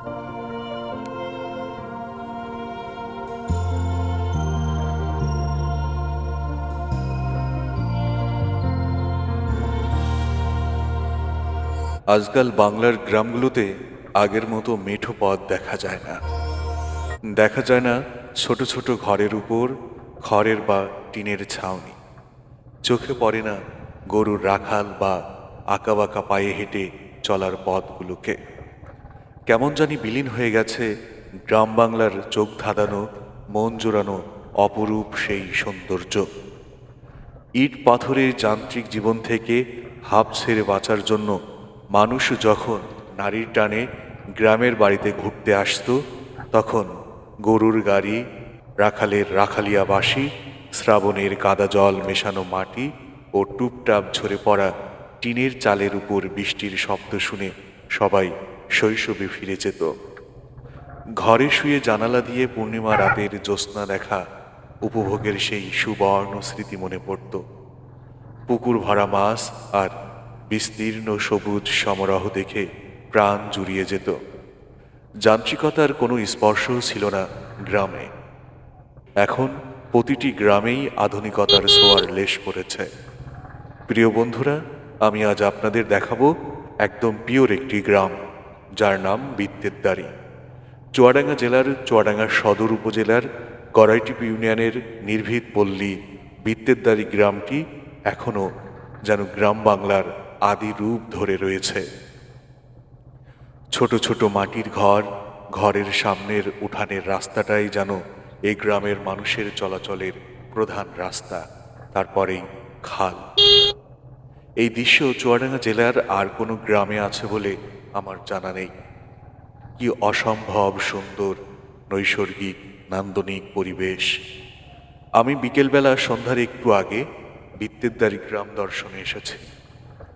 আজকাল বাংলার গ্রামগুলোতে আগের মতো মেঠো পথ দেখা যায় না। দেখা যায় না ছোট ছোট ঘরের উপর খড়ের বা টিনের ছাউনি। চোখে পড়ে না গরুর রাখাল বা আঁকাবাঁকা পায়ে হেঁটে চলার পথগুলোকে। কেমন জানি বিলীন হয়ে গেছে গ্রাম বাংলার চোখ ধাঁধানো, মন জোড়ানো অপরূপ সেই সৌন্দর্য। ইট পাথরের যান্ত্রিক জীবন থেকে হাঁপ ছেড়ে বাঁচার জন্য মানুষ যখন নারীর টানে গ্রামের বাড়িতে ঘুরতে আসত, তখন গরুর গাড়ি, রাখালের রাখালিয়া বাসি শ্রাবণের কাদা জল মেশানো মাটি ও টুপটাপ ঝরে পড়া টিনের চালের উপর বৃষ্টির শব্দ শুনে সবাই শৈশবে ফিরে যেত। ঘরে শুয়ে জানালা দিয়ে পূর্ণিমা রাতের জ্যোৎস্না দেখা উপভোগের সেই সুবর্ণ স্মৃতি মনে পড়ত। পুকুর ভরা মাছ আর বিস্তীর্ণ সবুজ সমারোহ দেখে প্রাণ জুড়িয়ে যেত। যান্ত্রিকতার কোনো স্পর্শও ছিল না গ্রামে। এখন প্রতিটি গ্রামেই আধুনিকতার ছোঁয়ার লেশ পড়েছে। প্রিয় বন্ধুরা, আমি আজ আপনাদের দেখাবো একদম পিওর একটি গ্রাম। যার নাম বিদ্যেদ্দারি চুয়াডাঙ্গা জেলার চুয়াডাঙ্গা সদর উপজেলার করাইটিপ ইউনিয়নের নির্ভীত পল্লী বিদ্যেদ্দারি গ্রামটি এখনও যেন গ্রাম বাংলার আদি রূপ ধরে রয়েছে। ছোট ছোট মাটির ঘর, ঘরের সামনের উঠানের রাস্তাটাই যেন এই গ্রামের মানুষের চলাচলের প্রধান রাস্তা, তারপরেই খাল। এই দৃশ্য চুয়াডাঙ্গা জেলার আর কোনো গ্রামে আছে বলে আমার জানা নেই। কি অসম্ভব সুন্দর, নৈসর্গিক, নান্দনিক পরিবেশ। আমি বিকেলবেলা সন্ধ্যার একটু আগে বিদ্যেদ্দারি গ্রাম দর্শনে এসেছি।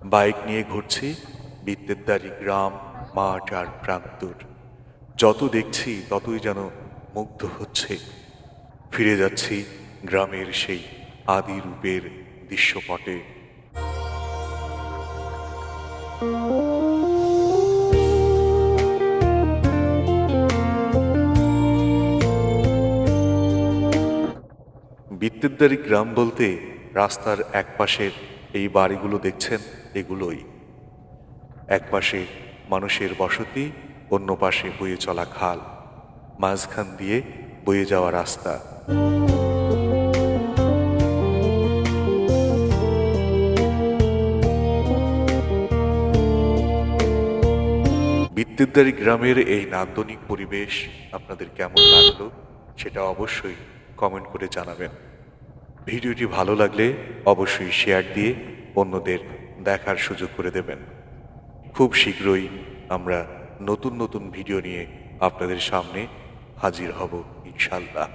বাইক নিয়ে ঘুরছি বিদ্যেদ্দারি গ্রাম, মাঠ আর প্রান্তর। যত দেখছি ততই যেন মুগ্ধ হচ্ছে। ফিরে যাচ্ছি গ্রামের সেই আদি রূপের দৃশ্যপটে। বিদ্যুৎদারি গ্রাম বলতে রাস্তার এক পাশের এই বাড়িগুলো দেখছেন এগুলোই। এক পাশে মানুষের বসতি অন্য পাশে বয়ে চলা খাল। মাঝখান দিয়ে বয়ে যাওয়া রাস্তা। বিদ্যুৎদারি গ্রামের এই নান্দনিক পরিবেশ আপনাদের কেমন লাগল সেটা অবশ্যই কমেন্ট করে জানাবেন। ভিডিওটি ভালো লাগলে অবশ্যই শেয়ার দিয়ে অন্যদের দেখার সুযোগ করে দেবেন। খুব শীঘ্রই আমরা নতুন নতুন ভিডিও নিয়ে আপনাদের সামনে হাজির হব ইনশাল্লাহ